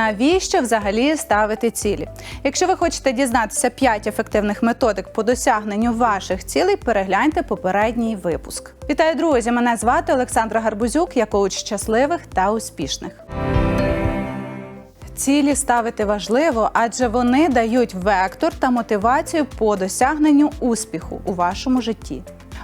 навіщо взагалі ставити цілі? Якщо ви хочете дізнатися 5 ефективних методик по досягненню ваших цілей, перегляньте попередній випуск. Вітаю, друзі! Мене звати Олександра Гарбузюк, я коуч щасливих та успішних. Цілі ставити важливо, адже вони дають вектор та мотивацію по досягненню успіху у вашому житті.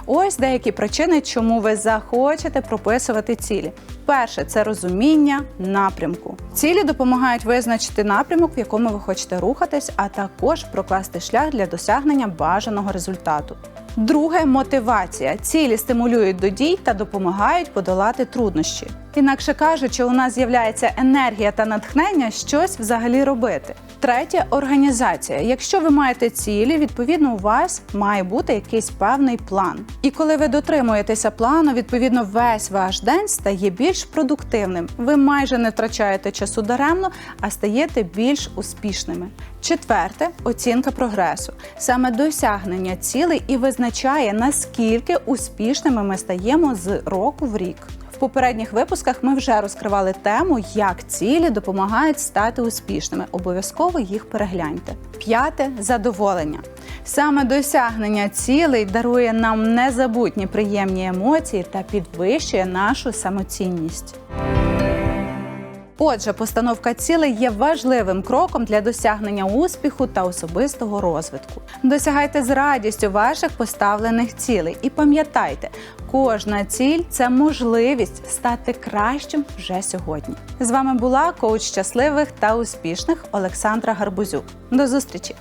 Ось деякі причини, чому ви захочете прописувати цілі. Перше це розуміння напрямку. Цілі допомагають визначити напрямок, в якому ви хочете рухатись, а також прокласти шлях для досягнення бажаного результату. Друге мотивація. Цілі стимулюють до дій та допомагають подолати труднощі. Інакше кажучи, у нас з'являється енергія та натхнення щось взагалі робити. Третє організація. Якщо ви маєте цілі, відповідно у вас має бути якийсь певний план. І коли ви дотримуєтеся плану, відповідно весь ваш день стає більш продуктивним. Ви майже не втрачаєте часу даремно, а стаєте більш успішними. Четверте оцінка прогресу. Саме досягнення цілей і визначає наскільки успішними ми стаємо з року в рік. В попередніх випусках ми вже розкривали тему, як цілі допомагають стати успішними. Обов'язково їх перегляньте. П'яте задоволення. Саме досягнення цілей дарує нам незабутні приємні емоції та підвищує нашу самоцінність. Отже, постановка цілей є важливим кроком для досягнення успіху та особистого розвитку. Досягайте з радістю ваших поставлених цілей і пам'ятайте, кожна ціль це можливість стати кращим вже сьогодні. З вами була коуч щасливих та успішних Олександра Гарбузюк. До зустрічі!